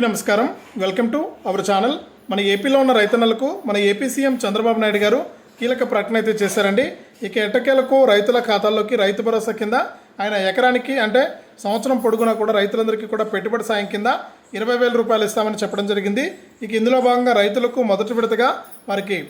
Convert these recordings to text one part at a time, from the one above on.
అందరికీ నమస్కారం. Welcome to our channel. మన ఏపీలో ఉన్న రైతన్నలకు మన ఏపీ సీఎం చంద్రబాబు నాయుడు గారు కీలక ప్రకటన అయితే చేశారండి. ఇక ఎటకేలకు రైతుల ఖాతాల్లోకి రైతు భరోసా కింద ఆయన ఎకరానికి అంటే సంవత్సరం పొడుగునా కూడా రైతులందరికీ కూడా పెట్టుబడి సాయం కింద ఇరవై వేల రూపాయలు ఇస్తామని చెప్పడం జరిగింది. ఇక ఇందులో భాగంగా రైతులకు మొదటి విడతగా వారికి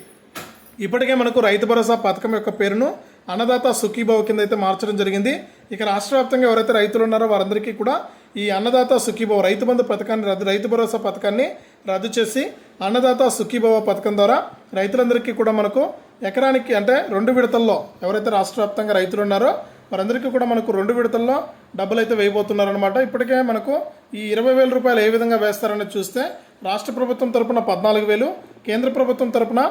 ఇప్పటికే మనకు రైతు భరోసా పథకం యొక్క పేరును అన్నదాత సుఖీభావ కింద అయితే మార్చడం జరిగింది. ఇక రాష్ట్ర వ్యాప్తంగా ఎవరైతే రైతులు ఉన్నారో వారందరికీ కూడా ఈ అన్నదాత సుఖీభవ రైతు బంధు పథకాన్ని రద్దు రైతు భరోసా పథకాన్ని రద్దు చేసి అన్నదాత సుఖీభవ పథకం ద్వారా రైతులందరికీ కూడా మనకు ఎకరానికి అంటే రెండు విడతల్లో ఎవరైతే రాష్ట్ర వ్యాప్తంగా రైతులు ఉన్నారో వారందరికీ కూడా మనకు రెండు విడతల్లో డబ్బులు అయితే వేయబోతున్నారనమాట ఇప్పటికే మనకు ఈ ఇరవై వేల రూపాయలు ఏ విధంగా వేస్తారని చూస్తే రాష్ట్ర ప్రభుత్వం తరపున పద్నాలుగు వేలు కేంద్ర ప్రభుత్వం తరపున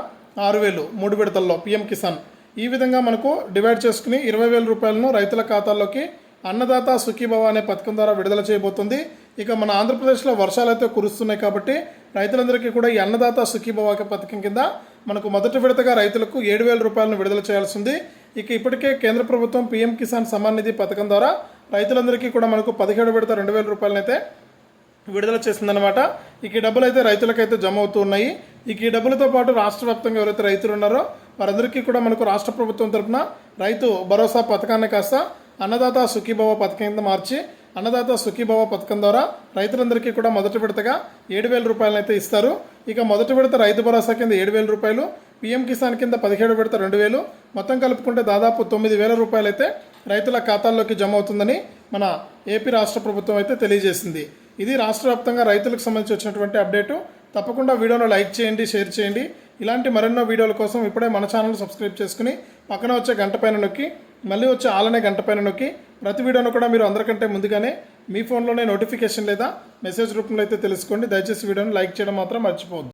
ఆరు వేలు మూడు విడతల్లో పిఎం కిసాన్. ఈ విధంగా మనకు డివైడ్ చేసుకుని ఇరవై వేల రూపాయలను రైతుల ఖాతాల్లోకి అన్నదాత సుఖీభవ అనే పథకం ద్వారా విడుదల చేయబోతుంది. ఇక మన ఆంధ్రప్రదేశ్లో వర్షాలు అయితే కురుస్తున్నాయి కాబట్టి రైతులందరికీ కూడా ఈ అన్నదాత సుఖీభవ పథకం కింద మనకు మొదటి విడతగా రైతులకు ఏడు వేల రూపాయలను విడుదల చేయాల్సింది. ఇక ఇప్పటికే కేంద్ర ప్రభుత్వం పీఎం కిసాన్ సమ్మాన్ నిధి పథకం ద్వారా రైతులందరికీ కూడా మనకు పదిహేడు విడత రెండు వేల రూపాయలనైతే విడుదల చేసిందనమాట ఇక ఈ డబ్బులు అయితే రైతులకైతే జమ అవుతూ ఉన్నాయి. ఇక ఈ డబ్బులతో పాటు రాష్ట్ర వ్యాప్తంగా ఎవరైతే రైతులు ఉన్నారో వారందరికీ కూడా మనకు రాష్ట్ర ప్రభుత్వం తరపున రైతు భరోసా పథకాన్ని కాస్త అన్నదాత సుఖీభవ పథకం కింద మార్చి అన్నదాత సుఖీభవ పథకం ద్వారా రైతులందరికీ కూడా మొదటి విడతగా ఏడు వేల రూపాయలనైతే ఇస్తారు. ఇక మొదటి విడత రైతు భరోసా కింద ఏడు వేల రూపాయలు పీఎం కిసాన్ కింద పదిహేడు విడత రెండు వేలు మొత్తం కలుపుకుంటే దాదాపు తొమ్మిది వేల రూపాయలు అయితే రైతుల ఖాతాల్లోకి జమ అవుతుందని మన ఏపీ రాష్ట్ర ప్రభుత్వం అయితే తెలియజేసింది. ఇది రాష్ట్ర వ్యాప్తంగా రైతులకు సంబంధించి వచ్చినటువంటి అప్డేటు. తప్పకుండా వీడియోను లైక్ చేయండి షేర్ చేయండి. ఇలాంటి మరెన్నో వీడియోల కోసం ఇప్పుడే మన ఛానల్ సబ్స్క్రైబ్ చేసుకుని పక్కన వచ్చే గంట పైన నొక్కి మళ్ళీ వచ్చే ఆలనే గంట పైన నొక్కి ప్రతి వీడియోను కూడా మీరు అందరికంటే ముందుగానే మీ ఫోన్లోనే నోటిఫికేషన్ లేదా మెసేజ్ రూపంలో అయితే తెలుసుకోండి. దయచేసి వీడియోను లైక్ చేయడం మాత్రం మర్చిపోవద్దు.